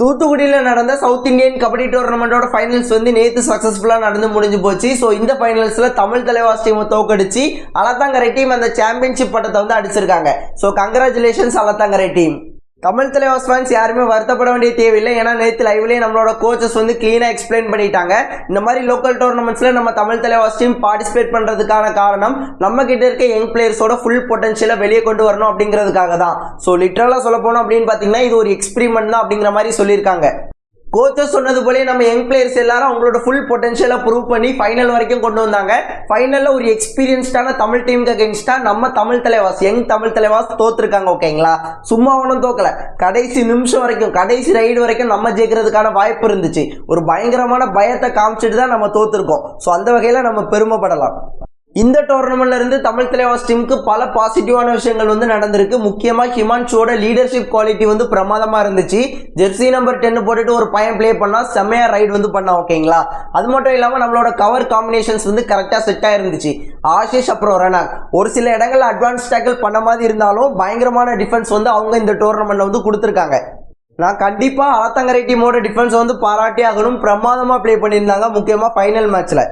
தூத்துக்குடியில் நடந்த south Indian kabaddi டோர்னமெண்ட்டோட ஃபைனல்ஸ் வந்து நேற்று சக்ஸஸ்ஃபுல்லாக நடந்து முடிஞ்சு போச்சு. ஸோ இந்த ஃபைனல்ஸில் தமிழ் தலைவாஸ் டீமை தோக்கடிச்சு அலத்தாங்கரை டீம் அந்த சாம்பியன்ஷிப் பட்டத்தை வந்து அடிச்சிருக்காங்க. So congratulations Alathankarai team Tamil Thalaivas fans யாருமே வருத்தப்பட வேண்டிய தேவையில்லை. ஏன்னா நேற்று லைவ்லேயே நம்மளோட கோச்சஸ் வந்து க்ளீனாக எக்ஸ்பிளைன் பண்ணிட்டாங்க. இந்த மாதிரி லோக்கல் டோர்னமெண்ட்ஸில் நம்ம தமிழ் தலைவாஸ் டீம் பார்ட்டிசிபேட் பண்ணுறதுக்கான காரணம் நம்ம கிட்ட இருக்க யங் பிளேயர்ஸோட ஃபுல் பொட்டன்ஷியலை வெளியே கொண்டு வரணும் அப்படிங்கிறதுக்காக தான் ஸோ லிட்ரலாக சொல்ல போனோம் அப்படின்னு பார்த்தீங்கன்னா இது ஒரு எக்ஸ்பிரிமெண்ட் தான் அப்படிங்கிற மாதிரி சொல்லியிருக்காங்க. கோச்சஸ் சொன்னது போலே நம்ம யங் பிளேயர்ஸ் எல்லாரும் அவங்களோட ஃபுல் பொட்டன்ஷியலை ப்ரூவ் பண்ணி ஃபைனல் வரைக்கும் கொண்டு வந்தாங்க. ஃபைனலில் ஒரு எக்ஸ்பீரியன்ஸ்டான தமிழ் டீமுக்கு அகேன்ஸ்டாக நம்ம தமிழ் தலைவாஸ் யங் தமிழ் தலைவாஸ் தோத்துருக்காங்க ஓகேங்களா சும்மா ஒன்றும் தோக்கலை. கடைசி நிமிஷம் வரைக்கும் கடைசி ரைடு வரைக்கும் நம்ம ஜெயிக்கிறதுக்கான வாய்ப்பு இருந்துச்சு. ஒரு பயங்கரமான பயத்தை காமிச்சிட்டு தான் நம்ம தோத்துருக்கோம். ஸோ அந்த வகையில் நம்ம பெருமைப்படலாம். இந்த டோர்னமெண்ட்ல இருந்து தமிழ் தலைவாஸ் டீமுக்கு பல பாசிட்டிவான விஷயங்கள் வந்து நடந்திருக்கு. முக்கியமா ஹிமான்ஷோட லீடர்ஷிப் குவாலிட்டி வந்து பிரமாதமா இருந்துச்சு. ஜெர்சி நம்பர் டென் போட்டுட்டு ஒரு பையன் ப்ளே பண்ணா செம்மையா ரைடு வந்து பண்ணா ஓகேங்களா அது மட்டும் இல்லாம நம்மளோட கவர் காம்பினேஷன்ஸ் வந்து கரெக்டா செட் ஆயிருந்துச்சு ஆஷிஷ் அப்புறம் ரெனாக் ஒரு சில இடங்கள்ல அட்வான்ஸ் டேக்கிள் பண்ண மாதிரி இருந்தாலும் பயங்கரமான டிஃபென்ஸ் வந்து அவங்க இந்த டோர்னமெண்ட்ல வந்து கொடுத்துருக்காங்க. நான் கண்டிப்பா ஆத்தங்கரை டீமோட டிஃபென்ஸ் வந்து பாராட்டி ஆகணும். பிரமாதமா ப்ளே பண்ணியிருந்தாங்க முக்கியமா ஃபைனல் மேட்ச்ல